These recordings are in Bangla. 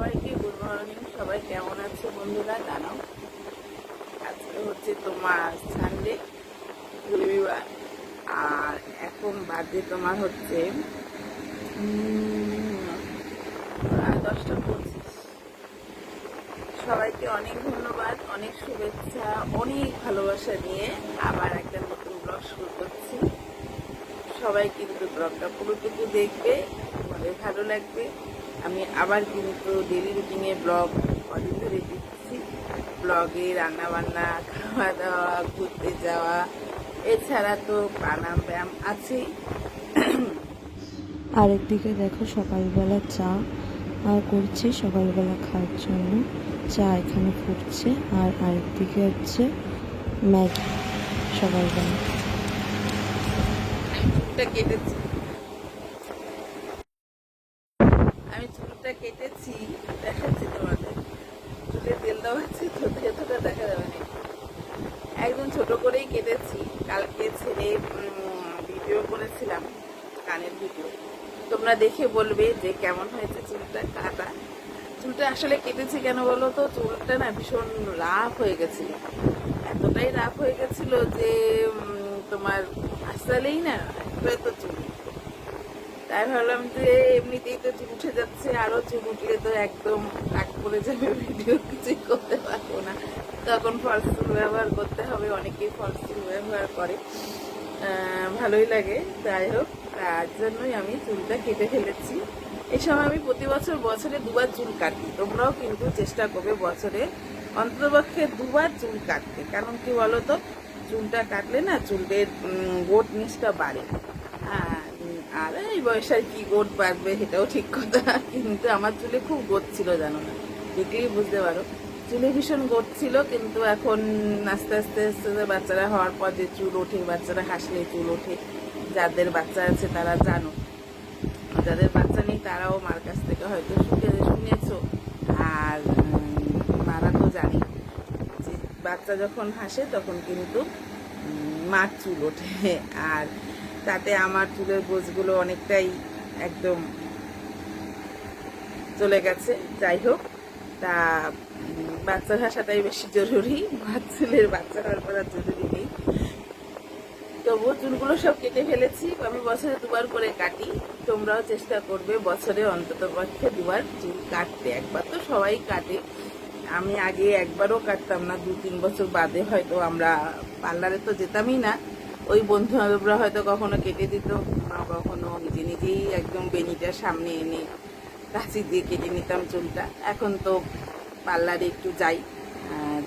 সবাইকে গুড মর্নিং, সবাই কেমন আছে বন্ধুরা জানাও। আজকে হচ্ছে তোমার সানডে রবিবার। আর এখন বাজে তোমার হচ্ছে দশটা পঁচিশ। সবাইকে অনেক ধন্যবাদ, অনেক শুভেচ্ছা, অনেক ভালোবাসা নিয়ে আবার একটা নতুন ব্লগ শুরু করছি। সবাই কিন্তু ব্লগটা পুরোটুকু দেখবে ভালো লাগবে। আমি আবার কিন্তু ডেলি রুটিনে ব্লগ কদিন ধরে দিচ্ছি ব্লগে রান্নাবান্না খাওয়া দাওয়া ঘুরতে যাওয়া এছাড়া তো প্রাণায়াম ব্যায়াম আছেই। আরেকদিকে দেখো সকালবেলা চা আর করছি সকালবেলা খাওয়ার জন্য। চা এখানে ফুটছে আর আরেকদিকে হচ্ছে ম্যাগি সকালবেলা। কেটেছি আমি চুলটা কেটেছি দেখাচ্ছি তোমাদের চুলে তেল দেওয়া আছে তো এতটা দেখা যাবে না একদম ছোট করেই কেটেছি কালকে ছেড়ে ভিডিও করেছিলাম কানের ভিডিও। তোমরা দেখে বলবে যে কেমন হয়েছে চুলটা, কাটা। চুলটা আসলে কেটেছি কেন বলো তো? চুলটা না ভীষণ রাফ হয়ে গেছিল। এতটাই রাফ হয়ে গেছিল যে তোমার আসলেই না তো চুল। তাই ভাবলাম যে এমনিতেই তো চুল উঠে যাচ্ছে, আরও চুল উঠলে তো একদম টাক পড়ে যাবে, ভিডিও কিছুই করতে পারব না। তখন ফলস চুল ব্যবহার করতে হবে, অনেকেই ফলস চুল ব্যবহার করে। ভালোই লাগে, যাই হোক। তার জন্যই আমি চুলটা কেটে ফেলেছি। এই সময় আমি প্রতি বছর বছরে দুবার চুল কাটি। তোমরাও কিন্তু চেষ্টা করবে বছরে অন্ততপক্ষে দুবার চুল কাটতে। কারণ কি বলো তো চুলটা কাটলে না চুলের গোট নিচটা বাড়ে। আর এই বয়সে আর কি গোট বাড়বে সেটাও ঠিক কথা। কিন্তু আমার চুলে খুব গোট ছিল, জানো না? দেখলেই বুঝতে পারো। চুলে ভীষণ কিন্তু এখন আস্তে আস্তে আস্তে বাচ্চারা হওয়ার পর যে চুল ওঠে, বাচ্চারা হাসলে চুল ওঠে। যাদের বাচ্চা আছে তারা জানো যাদের বাচ্চা নেই তারাও মার কাছ থেকে হয়তো শুনে শুনেছো। আর মারা তো জানি। যে বাচ্চা যখন হাসে তখন কিন্তু মার চুল ওঠে। আর তাতে আমার চুলের গোছগুলো অনেকটাই একদম চলে গেছে। যাই হোক, তা উম, বাচ্চার হাসাটাই বেশি জরুরি চুলের বাচ্চা হওয়ার পর জরুরি নেই। তবুও চুলগুলো সব কেটে ফেলেছি আমি বছরে দুবার করে কাটি। তোমরাও চেষ্টা করবে বছরে অন্তত পক্ষে দুবার চুল কাটতে। একবার তো সবাই কাটে। আমি আগে একবারও কাটতাম না দু তিন বছর বাদে হয়তো আমরা পার্লারে তো যেতামই না। ওই বন্ধু বান্ধবরা হয়তো কখনো কেটে দিত কখনো নিজে নিজেই একদম বেনিটার সামনে এনে কাঁচি দিয়ে কেটে নিতাম চুলটা। এখন তো পার্লারে একটু যাই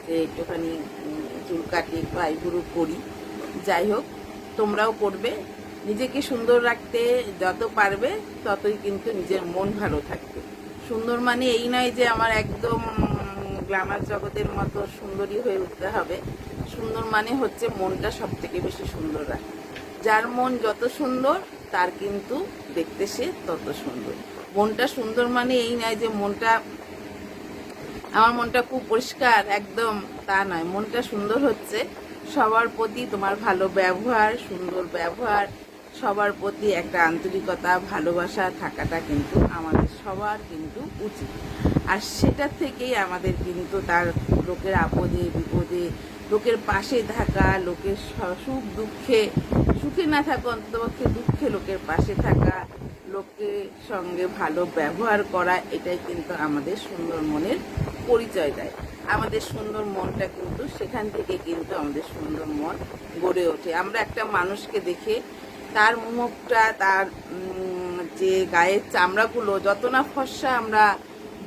যে একটুখানি চুল কাটি একটু আইবুড়ো করি। যাই হোক, তোমরাও করবে। নিজেকে সুন্দর রাখতে যত পারবে, ততই কিন্তু নিজের মন ভালো থাকবে। সুন্দর মানে এই নয় যে আমার একদম গ্লামার জগতের মতো সুন্দরী হয়ে উঠতে হবে। সুন্দর মানে হচ্ছে মনটা সব থেকে বেশি সুন্দর রাখা। যার মন যত সুন্দর, তার কিন্তু দেখতে সে তত সুন্দর। মনটা সুন্দর মানে এই নয় যে মনটা আমার মনটা খুব পরিষ্কার, একদম তা নয়। মনটা সুন্দর হচ্ছে। সবার প্রতি তোমার ভালো ব্যবহার, সুন্দর ব্যবহার, সবার প্রতি একটা আন্তরিকতা, ভালোবাসা থাকাটা কিন্তু আমাদের সবার কিন্তু উচিত। আর সেটা থেকেই আমাদের কিন্তু তার লোকের আপদে, বিপদে, লোকের পাশে থাকা, লোকের সুখ দুঃখে, সুখে না থাকা, অন্ততপক্ষে দুঃখে লোকের পাশে থাকা, লোকের সঙ্গে ভালো ব্যবহার করা, এটাই কিন্তু আমাদের সুন্দর মনের পরিচয় দেয়। আমাদের সুন্দর মনটা কিন্তু সেখান থেকে কিন্তু আমাদের সুন্দর মন গড়ে ওঠে। আমরা একটা মানুষকে দেখে তার মুখটা, তার যে গায়ের চামড়াগুলো, যত না ফর্সা আমরা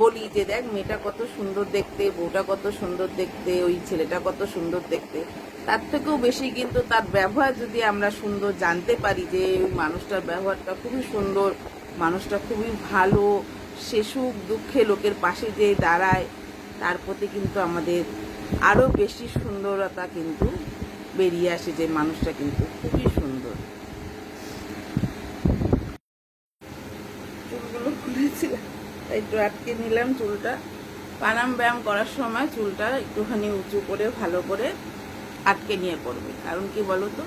বলি যে, দেখ, মেয়েটা কত সুন্দর দেখতে, বউটা কত সুন্দর দেখতে, ওই ছেলেটা কত সুন্দর দেখতে। তার থেকেও বেশি কিন্তু তার ব্যবহার যদি আমরা সুন্দর জানতে পারি যে, ওই মানুষটার ব্যবহারটা খুবই সুন্দর, মানুষটা খুবই ভালো সে সুখ দুঃখে লোকের পাশে যে দাঁড়ায় তার প্রতি কিন্তু আমাদের আরও বেশি সুন্দরতা কিন্তু বেরিয়ে আসে, যে মানুষটা কিন্তু খুবই সুন্দর। চুলগুলো খুলেছিলাম, তাই একটু আটকে নিলাম চুলটা। পানাম ব্যায়াম করার সময় চুলটা একটুখানি উঁচু করে, ভালো করে আটকে নিয়ে পড়বে। কারণ কি বলো তো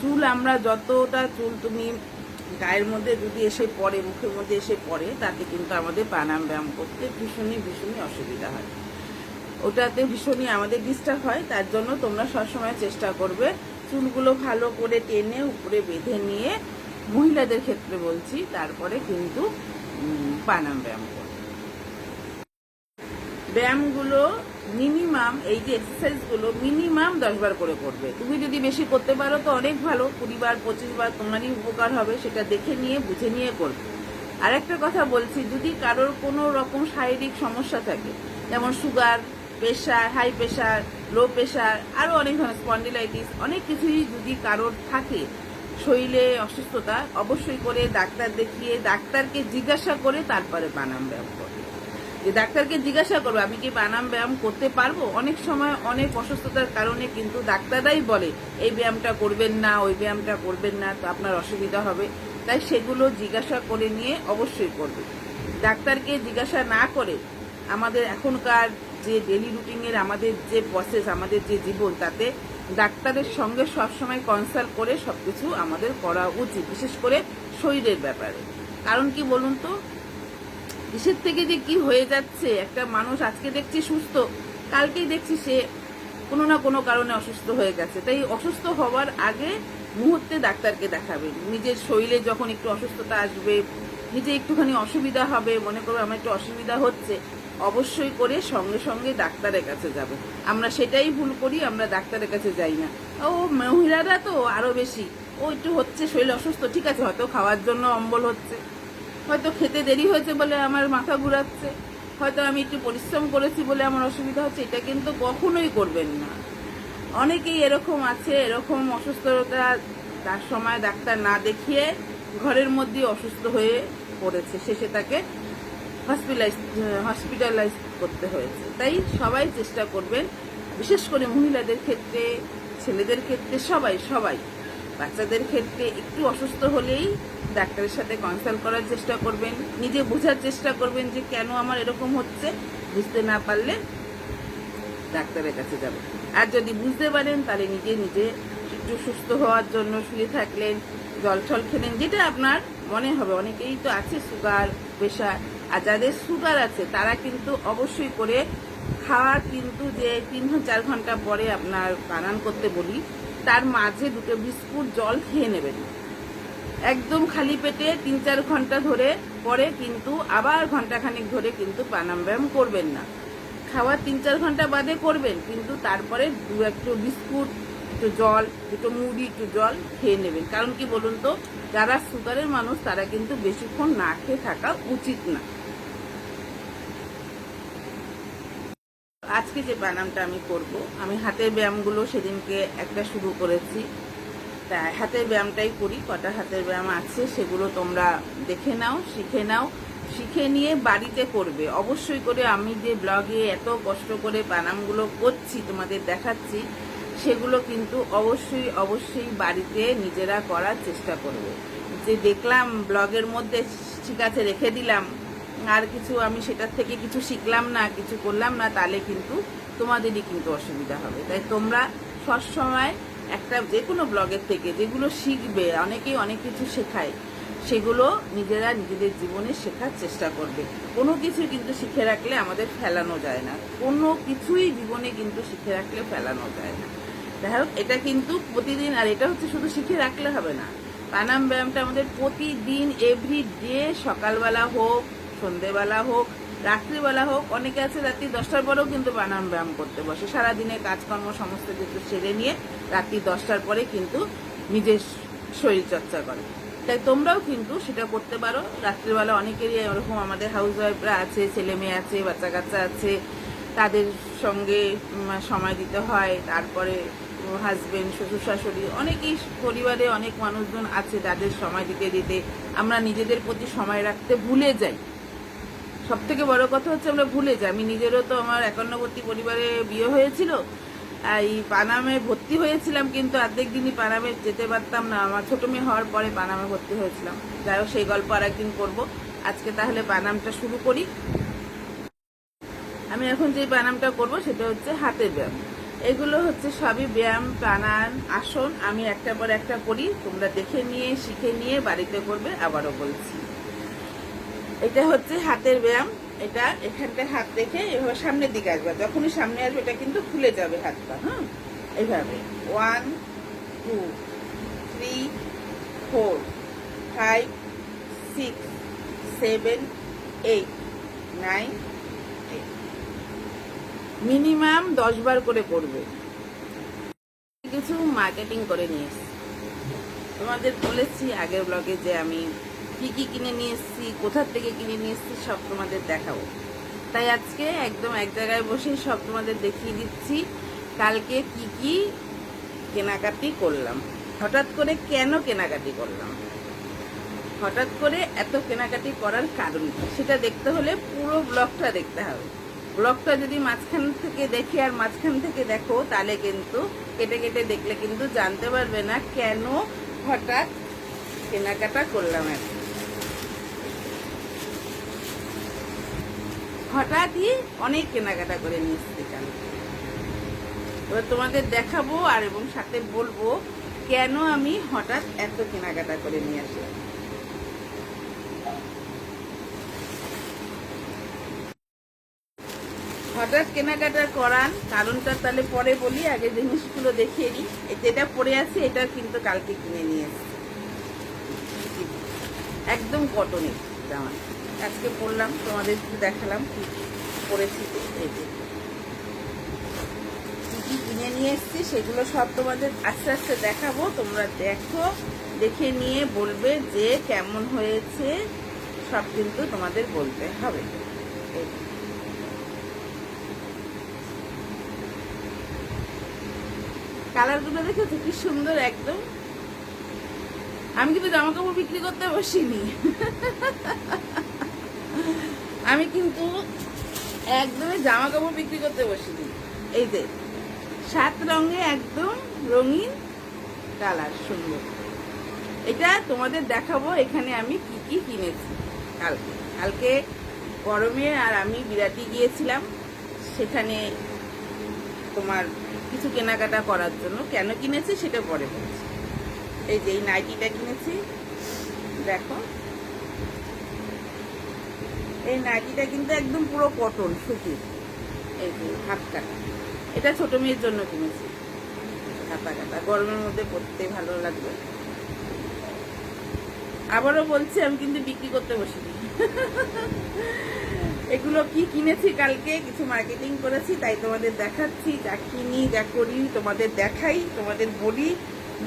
চুল আমরা যতটা চুল তুমি গায়ের মধ্যে যদি এসে পড়ে, মুখের মধ্যে এসে পড়ে তাতে কিন্তু আমাদের প্রাণায়াম ব্যায়াম করতে ভীষণই ভীষণই অসুবিধা হয়। ওটাতে ভীষণই আমাদের ডিস্টার্ব হয়, তার জন্য তোমরা সবসময় চেষ্টা করবে চুলগুলো ভালো করে টেনে উপরে বেঁধে নিয়ে মহিলাদের ক্ষেত্রে বলছি, তারপরে কিন্তু প্রাণায়াম ব্যায়াম করবে ব্যায়ামগুলো মিনিমাম এই যে এক্সারসাইজগুলো মিনিমাম দশ বার করে করবে। তুমি যদি বেশি করতে পারো তো অনেক ভালো, কুড়ি বার, পঁচিশ বার তোমারই উপকার হবে, সেটা দেখে নিয়ে, বুঝে নিয়ে করবে। আর একটা কথা বলছি, যদি কারোর কোনো রকম শারীরিক সমস্যা থাকে, যেমন sugar pressure high pressure low pressure আরও অনেক ধরনের স্পন্ডিলাইটিস অনেক কিছুই যদি কারোর থাকে, শরীরে অসুস্থতা, অবশ্যই করে ডাক্তার দেখিয়ে, ডাক্তারকে জিজ্ঞাসা করে তারপরে বানাম ব্যায়াম করবে যে ডাক্তারকে জিজ্ঞাসা করব, আমি কি বানাম ব্যায়াম করতে পারব? অনেক সময় অনেক অসুস্থতার কারণে কিন্তু ডাক্তাররাই বলে, এই ব্যায়ামটা করবেন না, ওই ব্যায়ামটা করবেন না, তো আপনার অসুবিধা হবে। তাই সেগুলো জিজ্ঞাসা করে নিয়ে অবশ্যই করবে। ডাক্তারকে জিজ্ঞাসা না করে আমাদের এখনকার যে ডেলি রুটিনের আমাদের যে প্রসেস আমাদের যে জীবন, তাতে ডাক্তারের সঙ্গে সবসময় কনসাল্ট করে সবকিছু আমাদের করা উচিত, বিশেষ করে শরীরের ব্যাপারে। কারণ কি বলুন তো কিসের থেকে যে কি হয়ে যাচ্ছে, একটা মানুষ আজকে দেখছি সুস্থ, কালকেই দেখছি সে কোনো না কোনো কারণে অসুস্থ হয়ে গেছে। তাই অসুস্থ হওয়ার আগে মুহূর্তে ডাক্তারকে দেখাবেন। নিজের শরীরে যখন একটু অসুস্থতা আসবে, নিজে একটুখানি অসুবিধা হবে, মনে করো আমার একটু অসুবিধা হচ্ছে, অবশ্যই করে সঙ্গে সঙ্গে ডাক্তারের কাছে যাব। আমরা সেটাই ভুল করি, আমরা ডাক্তারের কাছে যাই না। ও মহিলারা তো আরও বেশি, ও একটু হচ্ছে শরীর অসুস্থ, ঠিক আছে, হয়তো খাওয়ার জন্য অম্বল হচ্ছে। হয়তো খেতে দেরি হয়েছে বলে আমার মাথা ঘুরাচ্ছে। হয়তো আমি একটু পরিশ্রম করেছি বলে আমার অসুবিধা হচ্ছে, এটা কিন্তু কখনোই করবেন না। অনেকেই এরকম আছে, এরকম অসুস্থতা তার সময় ডাক্তার না দেখিয়ে ঘরের মধ্যে অসুস্থ হয়ে পড়েছে। শেষে তাকে হসপিটালাইজ হসপিটালাইজ করতে হয়েছে। তাই সবাই চেষ্টা করবেন, বিশেষ করে মহিলাদের ক্ষেত্রে, ছেলেদের ক্ষেত্রে সবাই সবাই, বাচ্চাদের ক্ষেত্রে একটু অসুস্থ হলেই ডাক্তারের সাথে কনসাল্ট করার চেষ্টা করবেন, নিজে বোঝার চেষ্টা করবেন যে কেন আমার এরকম হচ্ছে, বুঝতে না পারলে ডাক্তারের কাছে যাব। আর যদি বুঝতে পারেন, তাহলে নিজে নিজে একটু সুস্থ হওয়ার জন্য শুয়ে থাকলেন, জল টল খেলেন, যেটা আপনার মনে হবে। অনেকেই তো আছে সুগার প্রেশার আর যাদের সুগার আছে, তারা কিন্তু অবশ্যই করে খাওয়ার কিন্তু যে তিন চার ঘণ্টা পরে আপনার বানান করতে বলি, তার মাঝে দুটো বিস্কুট জল খেয়ে নেবেন। একদম খালি পেটে তিন চার ঘণ্টা ধরে পরে কিন্তু আবার ঘন্টাখানেক ধরে কিন্তু প্রাণায়াম ব্যায়াম করবেন না। খাওয়ার তিন চার ঘণ্টা বাদে করবেন, কিন্তু তারপরে দু একটু বিস্কুট, একটু জল, দুটো মুড়ি, একটু জল খেয়ে নেবেন। কারণ কি বলুন তো, যারা সুগারের মানুষ, তারা কিন্তু বেশিক্ষণ না খেয়ে থাকা উচিত না। আজকে যে ব্যায়ামটা আমি করব, আমি হাতের ব্যায়ামগুলো সেদিনকে একটা শুরু করেছি। তা হাতের ব্যায়ামটাই করি, কটা হাতের ব্যায়াম আছে সেগুলো তোমরা দেখে নাও, শিখে নাও। শিখে নিয়ে বাড়িতে করবে। অবশ্যই করে আমি যে ব্লগে এত কষ্ট করে ব্যায়ামগুলো করছি, তোমাদের দেখাচ্ছি, সেগুলো কিন্তু অবশ্যই অবশ্যই বাড়িতে নিজেরা করার চেষ্টা করবে। যে দেখলাম ব্লগের মধ্যে, ঠিক আছে, রেখে দিলাম, আর কিছু আমি সেটার থেকে কিছু শিখলাম না, কিছু করলাম না, তাহলে কিন্তু তোমাদেরই কিন্তু অসুবিধা হবে। তাই তোমরা সবসময় একটা যে কোনো ব্লগের থেকে যেগুলো শিখবে, অনেকেই অনেক কিছু শেখায়, সেগুলো নিজেরা নিজেদের জীবনে শেখার চেষ্টা করবে। কোনো কিছু কিন্তু শিখে রাখলে আমাদের ফেলানো যায় না। কোনো কিছুই জীবনে কিন্তু শিখে রাখলে ফেলানো যায় না। যাই হোক, এটা কিন্তু প্রতিদিন, আর এটা হচ্ছে শুধু শিখে রাখলে হবে না। প্রাণায়াম ব্যায়ামটা আমাদের প্রতিদিন এভরি ডে সকালবেলা হোক, সন্ধেবেলা হোক রাত্রিবেলা হোক, অনেকে আছে রাত্রি দশটার পরেও কিন্তু প্রাণায়াম ব্যায়াম করতে বসে। সারাদিনে কাজকর্ম সমস্ত কিছু সেরে নিয়ে রাত্রি দশটার পরে কিন্তু নিজের শরীর চর্চা করে। তাই তোমরাও কিন্তু সেটা করতে পারো। রাত্রিবেলা অনেকেরই এরকম আমাদের হাউস ওয়াইফরা আছে ছেলে মেয়ে আছে বাচ্চা কাচ্চা আছে, তাদের সঙ্গে সময় দিতে হয়। তারপরে হাজবেন্ড শ্বশুর শাশুড়ি অনেকেই পরিবারে অনেক মানুষজন আছে, তাদের সময় দিতে দিতে আমরা নিজেদের প্রতি সময় রাখতে ভুলে যাই। সব থেকে বড় কথা হচ্ছে আমরা ভুলে যাই। আমি নিজেরও তো আমার একান্নবর্তী পরিবারে বিয়ে হয়েছিল এই পানামে ভর্তি হয়েছিলাম, কিন্তু অর্ধেক দিনই পানামে যেতে পারতাম না। আমার ছোট মেয়ে হওয়ার পরে পানামে ভর্তি হয়েছিলাম। যাই হোক, সেই গল্প আর একদিন করব। আজকে তাহলে পানামটা শুরু করি। আমি এখন যে ব্যায়ামটা করব, সেটা হচ্ছে হাতের ব্যায়াম। এগুলো হচ্ছে সবই ব্যায়াম, প্রাণায়াম, আসন। আমি একটা পর একটা করি। তোমরা দেখে নিয়ে, শিখে নিয়ে বাড়িতে করবে, আবারও বলছি। এটা হচ্ছে হাতের ব্যায়াম। এটা এখানটা হাত রেখে এভাবে সামনের দিকে আসবে। যখনই সামনে আসবে, এটা কিন্তু খুলে যাবে হাতটা হ্যাঁ এইভাবে one two three four five six seven eight nine minimum দশ বার করে করবে। কিছু মার্কেটিং করে নিয়ে তোমাদের বলেছি আগের ব্লগে যে আমি কি কি কিনে নিয়ে এসেছি কোথার থেকে কিনে নিয়ে এসেছি, সব তোমাদের দেখাবো। তাই আজকে একদম এক জায়গায় বসে সব তোমাদের দেখিয়ে দিচ্ছি, কালকে কি কি কেনাকাটি করলাম। হঠাৎ করে কেন কেনাকাটি করলাম? হঠাৎ করে এত কেনাকাটি করার কারণ সেটা দেখতে হলে পুরো ব্লগটা দেখতে হবে। ব্লগটা যদি মাঝখান থেকে দেখে আর মাঝখান থেকে দেখো, তাহলে কিন্তু কেটে কেটে দেখলে কিন্তু জানতে পারবে না কেন হঠাৎ কেনাকাটা করলাম আর হঠাৎই অনেক কেনাকাটা করে নিয়ে এবার তোমাদের দেখাবো আর এবং সাথে বলব কেন আমি হঠাৎ এত কেনাকাটা করে নিয়ে আসলাম। হঠাৎ কেনাকাটা করার কারণটা তাহলে পরে বলি, আগে জিনিসগুলো দেখিয়ে নিই। যেটা পরে আছে, এটা কিন্তু কালকে কিনে নিয়ে একদম কটনের জামা। আজকে পরলাম তোমাদের দেখালাম কি কি পরেছি এই কি কিনে নিয়ে এসেছি, সেগুলো সব তোমাদের আস্তে আস্তে দেখাবো। তোমরা দেখো, দেখে নিয়ে বলবে যে কেমন হয়েছে, সব কিন্তু তোমাদের বলতে হবে। কালারগুলো দেখেছ? কি সুন্দর একদম। আমি কিন্তু জামা কাপড় বিক্রি করতে বসিনি। আমি কিন্তু একদমই জামা কাপড় বিক্রি করতে বসিনি। এই যে, সাত রঙে একদম রঙিন কালার সুন্দর। এটা তোমাদের দেখাবো এখানে আমি কি কি কিনেছি কালকে। কালকে গরমে আর আমি বিরাটি গিয়েছিলাম, সেখানে তোমার কিছু কেনাকাটা করার জন্য। কেন কিনেছি সেটা পরে বলছি। এই যে এই নাইটিটা কিনেছি, দেখো। এই নাইটিটা কিন্তু একদম পুরো কটন সুতির এই হাত কাটা এটা ছোট মেয়ের জন্য কিনেছি। হাতা কাটা। গরমের মধ্যে পরতে ভালো লাগবে। আবারও বলছি, আমি কিন্তু বিক্রি করতে বসিনি। এগুলো কি কিনেছি কালকে? কিছু মার্কেটিং করেছি, তাই তোমাদের দেখাচ্ছি। যা কিনি, যা করি, তোমাদের দেখাই, তোমাদের বলি।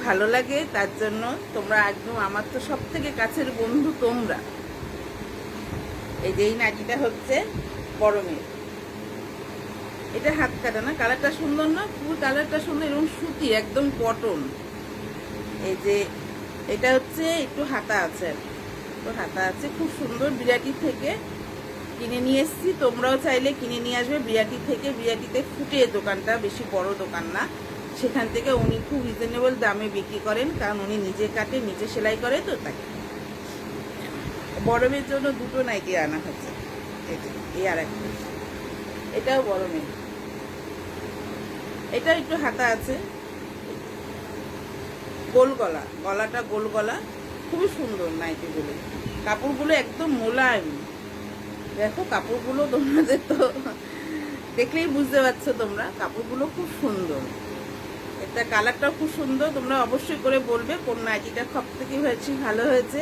ভালো লাগে, তার জন্য তোমরা একদম আমার তো সব থেকে কাছের বন্ধু তোমরা। এই যে এই নাটিটা হচ্ছে মেয়ে এটা হাত কাটা না, কালারটা সুন্দর না? ফুল কালারটা সুন্দর এবং সুতি, একদম কটন। এই যে এটা হচ্ছে একটু হাতা আছে। একটু হাতা আছে, খুব সুন্দর বিরাটি থেকে কিনে নিয়ে এসেছি। তোমরাও চাইলে কিনে নিয়ে আসবে বিরাটি থেকে। বিরাটিতে ফুটে দোকানটা, বেশি বড় দোকান না। সেখান থেকে উনি খুব রিজনেবল দামে বিক্রি করেন, কারণ উনি নিজে কাটে, নিজে সেলাই করে, তো তাই। বড়মের জন্য দুটো নাইটি আনা হচ্ছে। এই আর একটা। এটাও মেয়ে এটা একটু হাতা আছে। গোল গলা। গলাটা গোল গলা। খুবই সুন্দর নাইটিগুলো কাপড়গুলো একদম মোলায়েম। দেখো, কাপড়গুলো তোমাদের তো দেখলেই বুঝতে পারছ তোমরা। কাপড়গুলো খুব সুন্দর। এটা কালারটাও খুব সুন্দর। তোমরা অবশ্যই করে বলবে কোন নাইটিটা সব থেকে হয়েছে, ভালো হয়েছে।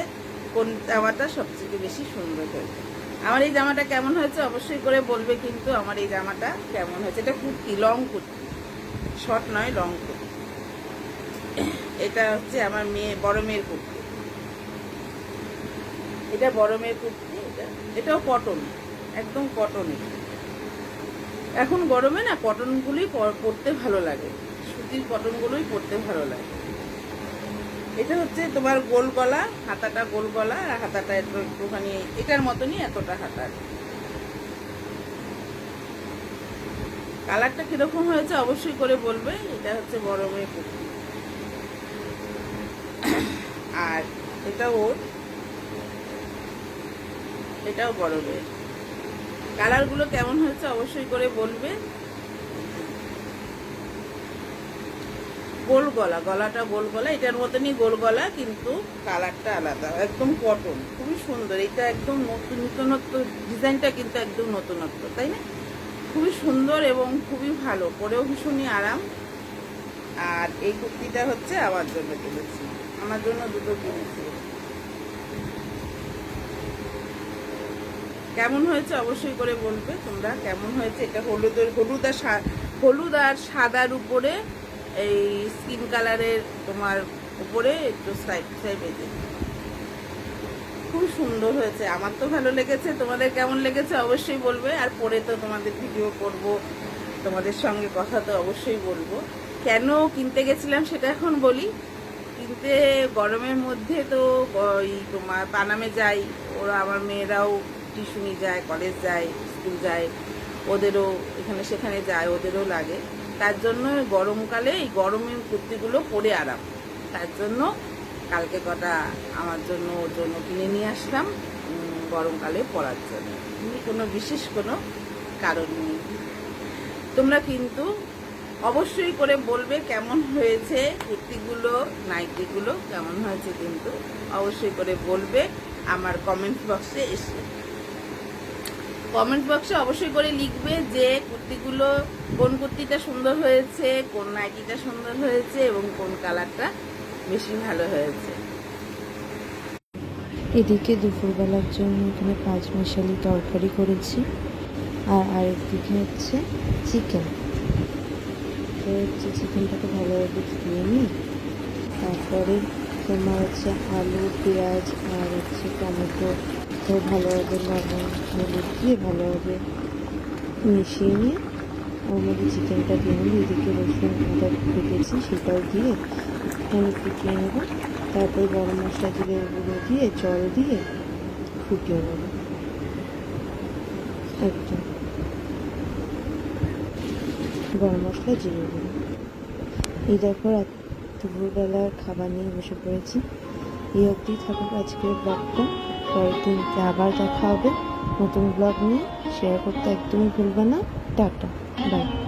কোন জামাটা সবথেকে বেশি সুন্দর হয়েছে। আমার এই জামাটা কেমন হয়েছে অবশ্যই করে বলবে, কিন্তু আমার এই জামাটা কেমন হয়েছে? এটা কুর্তি, লং কুর্তি। শর্ট নয়, লং কুর্তি। এটা হচ্ছে আমার মেয়ে, বড় মেয়ের কুর্তি। এটা বড় মেয়ের কুর্তি, এটা। এটাও কটন একদম কটনের এখন গরমে না কটনগুলোই পরতে ভালো লাগে। সুতির কটনগুলোই পরতে ভালো লাগে। এটা হচ্ছে তোমার গোল গলা, হাতাটা গোল গলা, আর হাতাটা একটু একটুখানি এটার মতনই এতটা হাতা। কালারটা কীরকম হয়েছে অবশ্যই করে বলবে, এটা হচ্ছে মেয়ে কুর্তি। আর এটা ওর, এটাও মেয়ে। কালারগুলো কেমন হয়েছে অবশ্যই করে বলবে। গোল গলা, গলাটা গোল গলা, এটার মতনই গোল গলা, কিন্তু কালারটা আলাদা, একদম কটন খুবই সুন্দর, এটা একদম নতুন, নতুনত্ব ডিজাইনটা কিন্তু একদম নতুনত্ব, তাই না? খুবই সুন্দর এবং খুবই ভালো, পরেও ভীষণই আরাম। আর এই কুর্তিটা হচ্ছে আমার জন্য কিনেছি, আমার জন্য দুটো কিনেছি। কেমন হয়েছে অবশ্যই করে বলবে, তোমরা কেমন হয়েছে? এটা হলুদের, হলুদ আর হলুদ আর সাদার উপরে এই স্কিন কালারের তোমার উপরে একটু সাইড সাইড বেঁধে খুব সুন্দর হয়েছে। আমার তো ভালো লেগেছে। তোমাদের কেমন লেগেছে অবশ্যই বলবে। আর পরে তো তোমাদের ভিডিও করব। তোমাদের সঙ্গে কথা তো অবশ্যই বলব। কেন কিনতে গেছিলাম সেটা এখন বলি। কিনতে গরমের মধ্যে তো ওই তোমার পানামে যাই। ওরা আমার মেয়েরাও টিউশনি যায় কলেজ যায় স্কুল যায়। ওদেরও এখানে সেখানে যায়, ওদেরও লাগে। তার জন্য গরমকালে এই গরমের কুর্তিগুলো পরে আরাম। তার জন্য কালকে কটা আমার জন্য, ওর জন্য কিনে নিয়ে আসলাম গরমকালে পরার জন্য। কোনো বিশেষ কোনো কারণ নেই। তোমরা কিন্তু অবশ্যই করে বলবে কেমন হয়েছে কুর্তিগুলো, নাইটিগুলো, কেমন হয়েছে কিন্তু অবশ্যই করে বলবে আমার কমেন্ট বক্সে এসে। কমেন্ট বক্সে অবশ্যই করে লিখবে যে কুর্তিগুলো কোন কুর্তিটা সুন্দর হয়েছে, কোন নাইটিটা সুন্দর হয়েছে এবং কোন কালারটা বেশি ভালো হয়েছে। এদিকে দুপুরবেলার জন্য এখানে পাঁচ মিশালি তরকারি করেছি। আর আরেকদিকে হচ্ছে চিকেন তো হচ্ছে চিকেনটাকে ভালোভাবে ধুয়ে নিই। তারপরে তোমার হচ্ছে আলু, পেঁয়াজ আর হচ্ছে টমেটো তো ভালোভাবে লবণ হলুদ দিয়ে ভালোভাবে মিশিয়ে নিয়ে ওর মধ্যে চিকেনটা দিয়ে নিই এদিকে রসুন আদা সেটাও দিয়ে একটুখানি ফুটিয়ে নেব। তারপর গরম মশলা জিরে গুঁড়ো দিয়ে, জল দিয়ে ফুটিয়ে নেব। একদম। গরম মশলা জিরে গুঁড়ো। এই দেখো দুপুরবেলার খাবার নিয়ে বসে পড়েছি। এই অবধি থাকুক আজকের ব্লগটা। পরের দিনকে আবার দেখা হবে, নতুন ব্লগ নিয়ে শেয়ার করতে একদমই ভুলবে না। Tata bye